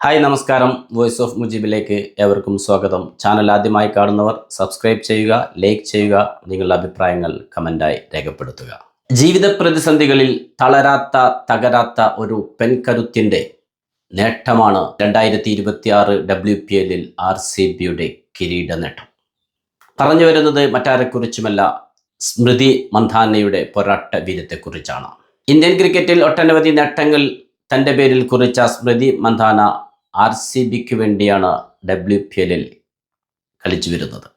Hi നമസ്കാരം. Voice of മുജീബിലേക്ക് ഏവർക്കും സ്വാഗതം. ചാനൽ ആദ്യമായി കാണുന്നവർ സബ്സ്ക്രൈബ് ചെയ്യുക ലൈക്ക് ചെയ്യുക നിങ്ങളുടെ അഭിപ്രായങ്ങൾ കമന്റായി രേഖപ്പെടുത്തുക. ജീവിത പ്രതിസന്ധികളിൽ തളരാത്ത തകരാത്ത ഒരു പെൺകരുത്തിന്റെ നേട്ടമാണ് രണ്ടായിരത്തി ഇരുപത്തി ആറ് ഡബ്ല്യു പി എല്ലിൽ ആർ സി ബിയുടെ കിരീട നേട്ടം പറഞ്ഞു വരുന്നത് മറ്റാരെക്കുറിച്ചുമല്ല സ്മൃതി മന്ധാനയുടെ പോരാട്ട വീരത്തെക്കുറിച്ചാണ് ഇന്ത്യൻ ക്രിക്കറ്റിൽ ഒട്ടനവധി നേട്ടങ്ങൾ തന്റെ പേരിൽ കുറിച്ച സ്മൃതി മന്ധാന ആർ സി ബിക്ക് വേണ്ടിയാണ് ഡബ്ല്യു പി എല്ലിൽ കളിച്ചു വരുന്നത്.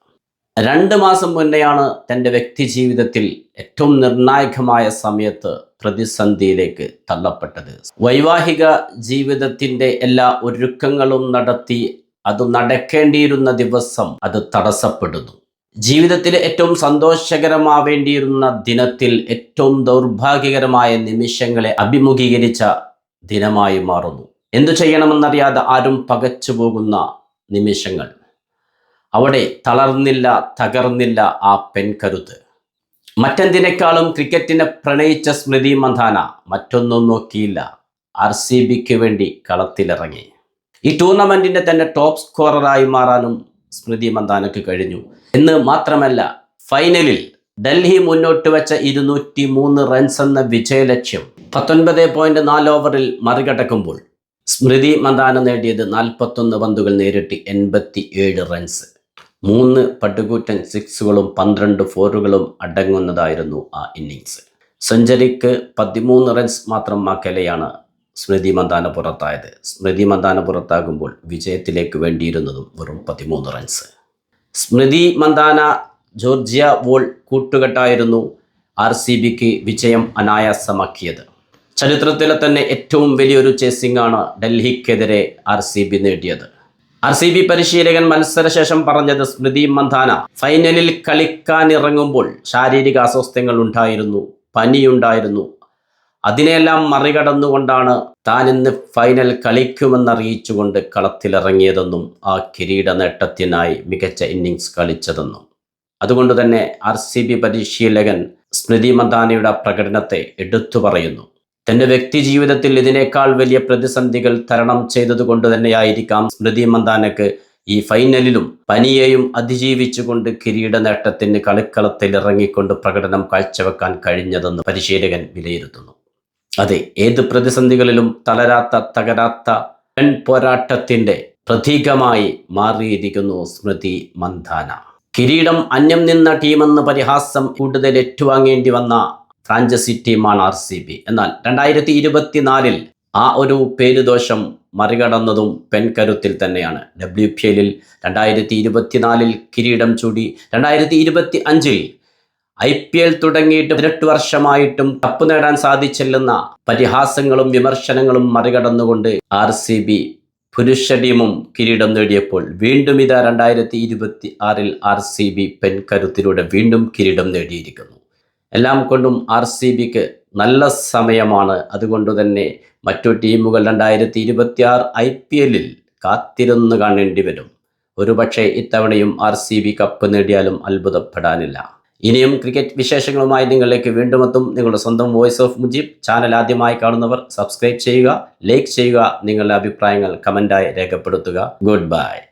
രണ്ട് മാസം മുന്നെയാണ് തന്റെ വ്യക്തി ജീവിതത്തിൽ ഏറ്റവും നിർണായകമായ സമയത്ത് പ്രതിസന്ധിയിലേക്ക് തള്ളപ്പെട്ടത്. വൈവാഹിക ജീവിതത്തിന്റെ എല്ലാ ഒരുക്കങ്ങളും നടത്തി അത് നടക്കേണ്ടിയിരുന്ന ദിവസം അത് തടസ്സപ്പെടുന്നു. ജീവിതത്തിലെ ഏറ്റവും സന്തോഷകരമാവേണ്ടിയിരുന്ന ദിനത്തിൽ ഏറ്റവും ദൗർഭാഗ്യകരമായ നിമിഷങ്ങളെ അഭിമുഖീകരിച്ച ദിനമായി മാറുന്നു. എന്തു ചെയ്യണമെന്നറിയാതെ ആരും പകച്ചു പോകുന്ന നിമിഷങ്ങൾ. അവിടെ തളർന്നില്ല തകർന്നില്ല ആ പെൺകരുത്ത്. മറ്റെന്തിനേക്കാളും ക്രിക്കറ്റിനെ പ്രണയിച്ച സ്മൃതി മന്ധാന മറ്റൊന്നും നോക്കിയില്ല. ആർ സി ബിക്ക് വേണ്ടി കളത്തിലിറങ്ങി. ഈ ടൂർണമെന്റിന്റെ തന്നെ ടോപ്പ് സ്കോററായി മാറാനും സ്മൃതി മന്ദാനക്ക് കഴിഞ്ഞു. എന്ന് മാത്രമല്ല ഫൈനലിൽ ഡൽഹി മുന്നോട്ട് വെച്ച ഇരുന്നൂറ്റി മൂന്ന് റൺസ് എന്ന വിജയലക്ഷ്യം പത്തൊൻപത് പോയിന്റ് നാല് ഓവറിൽ മറികടക്കുമ്പോൾ സ്മൃതി മന്ദാന നേടിയത് നാൽപ്പത്തൊന്ന് പന്തുകൾ നേരിട്ട് എൺപത്തി ഏഴ് റൺസ് മൂന്ന് പടുകൂറ്റൻ സിക്സുകളും പന്ത്രണ്ട് ഫോറുകളും അടങ്ങുന്നതായിരുന്നു ആ ഇന്നിങ്സ് സെഞ്ചുറിക്ക് പതിമൂന്ന് റൺസ് മാത്രം മാക്കലെയാണ് സ്മൃതി മന്ദാന പുറത്തായത്. സ്മൃതി മന്ദാന പുറത്താകുമ്പോൾ വിജയത്തിലേക്ക് വേണ്ടിയിരുന്നതും വെറും പതിമൂന്ന് runs Smriti Mandhana Georgia Voll കൂട്ടുകെട്ടായിരുന്നു R C ബിക്ക് വിജയം അനായാസമാക്കിയത്. ചരിത്രത്തിലെ തന്നെ ഏറ്റവും വലിയൊരു ചേസിംഗ് ആണ് ഡൽഹിക്കെതിരെ ആർ സി ബി നേടിയത്. ആർ സി ബി പരിശീലകൻ മത്സരശേഷം പറഞ്ഞത് സ്മൃതി മന്ധാന. ഫൈനലിൽ കളിക്കാൻ ഇറങ്ങുമ്പോൾ ശാരീരിക അസ്വസ്ഥങ്ങൾ ഉണ്ടായിരുന്നു പനിയുണ്ടായിരുന്നു. അതിനെല്ലാം മറികടന്നുകൊണ്ടാണ് താൻ ഇന്ന് ഫൈനൽ കളിക്കുമെന്നറിയിച്ചുകൊണ്ട് കളത്തിലിറങ്ങിയതെന്നും ആ കിരീട നേട്ടത്തിനായി മികച്ച ഇന്നിങ്സ് കളിച്ചതെന്നും. അതുകൊണ്ട് തന്നെ ആർ സി ബി പരിശീലകൻ സ്മൃതി മന്ദാനയുടെ പ്രകടനത്തെ എടുത്തു പറയുന്നു. തന്റെ വ്യക്തി ജീവിതത്തിൽ ഇതിനേക്കാൾ വലിയ പ്രതിസന്ധികൾ തരണം ചെയ്തതുകൊണ്ട് തന്നെയായിരിക്കാം സ്മൃതി മന്ദാനക്ക് ഈ ഫൈനലിലും പനിയെയും അതിജീവിച്ചുകൊണ്ട് കിരീട നേട്ടത്തിന് കളിക്കളത്തിൽ ഇറങ്ങിക്കൊണ്ട് പ്രകടനം കാഴ്ചവെക്കാൻ കഴിഞ്ഞതെന്ന് പരിശീലകൻ വിലയിരുത്തുന്നു. അതെ ഏത് പ്രതിസന്ധികളിലും തളരാത്ത തകരാത്ത പെൺ പോരാട്ടത്തിന്റെ പ്രതീകമായി മാറിയിരിക്കുന്നു സ്മൃതി മന്ദാന. കിരീടം അന്യം നിന്ന ടീമെന്ന് പരിഹാസം കൂടുതൽ ഏറ്റുവാങ്ങേണ്ടി വന്ന ഫ്രാഞ്ചൈസി ടീമാണ് ആർ സി ബി എന്നാൽ രണ്ടായിരത്തി ഇരുപത്തിനാലിൽ ആ ഒരു പേരുദോഷം മറികടന്നതും പെൺകരുത്തിൽ തന്നെയാണ്. ഡബ്ല്യു പി എല്ലിൽ രണ്ടായിരത്തി ഇരുപത്തിനാലിൽ കിരീടം ചൂടി. രണ്ടായിരത്തി ഇരുപത്തി അഞ്ചിൽ ഐ പി എൽ തുടങ്ങിയിട്ട് പതിനെട്ട് വർഷമായിട്ടും കപ്പ് നേടാൻ സാധിച്ചില്ലെന്ന പരിഹാസങ്ങളും വിമർശനങ്ങളും മറികടന്നുകൊണ്ട് ആർ സി ബി പുരുഷ ടീമും കിരീടം നേടിയപ്പോൾ വീണ്ടും ഇത് രണ്ടായിരത്തി ഇരുപത്തി ആറിൽ ആർ സി ബി പെൺകരുത്തിലൂടെ വീണ്ടും കിരീടം നേടിയിരിക്കുന്നു. എല്ലാം കൊണ്ടും ആർ സി ബിക്ക് നല്ല സമയമാണ്. അതുകൊണ്ട് തന്നെ മറ്റു ടീമുകൾ രണ്ടായിരത്തി ഇരുപത്തി ആറ് ഐ പി എല്ലിൽ കാത്തിരുന്ന് കാണേണ്ടി വരും ഒരുപക്ഷെ ഇത്തവണയും ആർ സി ബി കപ്പ് നേടിയാലും അത്ഭുതപ്പെടാനില്ല. ഇനിയും ക്രിക്കറ്റ് വിശേഷങ്ങളുമായി നിങ്ങളിലേക്ക് വീണ്ടും എത്തും. നിങ്ങളുടെ സ്വന്തം വോയിസ് ഓഫ് മുജീബ് ചാനൽ ആദ്യമായി കാണുന്നവർ സബ്സ്ക്രൈബ് ചെയ്യുക ലൈക്ക് ചെയ്യുക നിങ്ങളുടെ അഭിപ്രായങ്ങൾ കമന്റായി രേഖപ്പെടുത്തുക. Good bye.